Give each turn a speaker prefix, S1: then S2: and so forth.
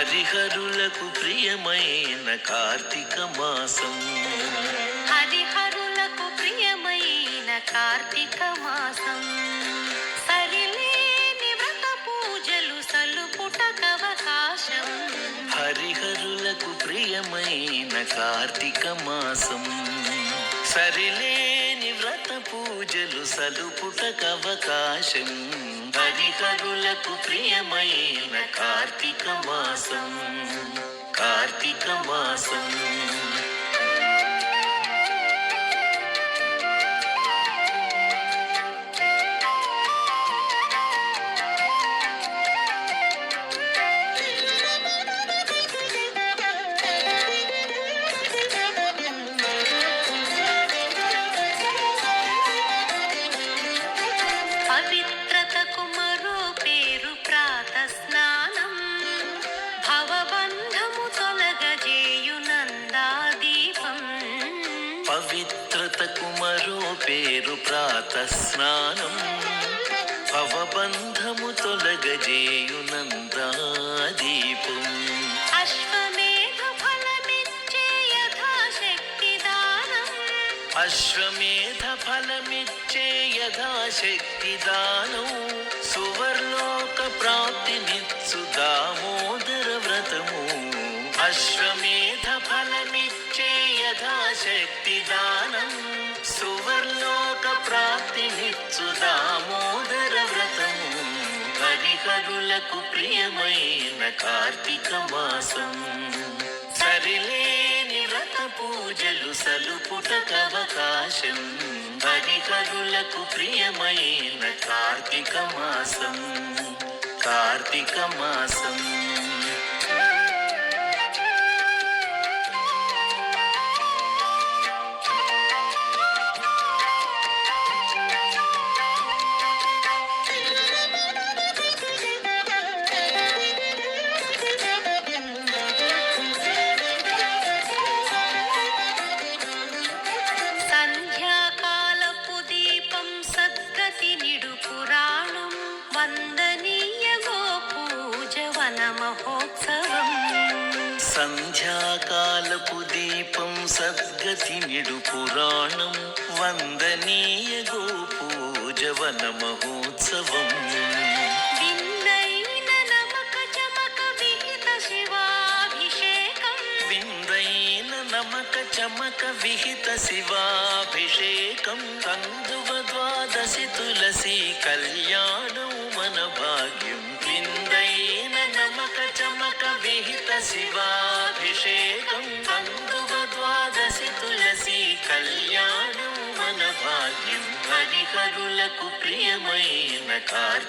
S1: హరిహరులకు ప్రియమైన కార్తీక మాసం.
S2: హరిహరులకు ప్రియమైన కార్తీక మాసం. సరిలేని వ్రత పూజలు సలుపుటకవకాశం
S1: హరిహరులకు ప్రియమైన కార్తీక మాసం. సరిలేని వ్రత పూజలు సలుపుటకవకాశం హరిహరులకు ప్రియమైన మాసం కార్తీక మాసం.
S2: పవిత్రతకు మరో పేరు ప్రాత స్నానం భవబంధము తొలగజేయునందాదీపం. అశ్వమేధ ఫలమిచ్చే యథాశక్తి దానం
S1: సువర్లోక ప్రాప్తినిచ్చు దామోదర వ్రతము అశ్వమేధ ఫలమిచ్చే యథాశక్తి నాకు ప్రియమైన కార్తీక మాసం. సరిలేని వ్రత పూజలు సలుపుటకవకాశం హరిహరులకు ప్రియమైన కార్తీక మాసం. కార్తీక మాసం.
S2: వన మహోత్సవం
S1: సంధ్యాకాలపు దీపం సద్గతి నిడు పురాణం వందనీయ గోపూజవన మహోత్సవం
S2: విందైన నమక చమక విహిత శివాభిషేకం.
S1: విందైన నమక చమక విహిత శివాభిషేకం. కందువ ద్వాదశి తులసి కళ్యాణం మన భాగ్యం శివాభిషేకం కందువ ద్వాదశి తులసి కళ్యాణం మన భాగ్యం హరిహరులకు ప్రియమైన కార్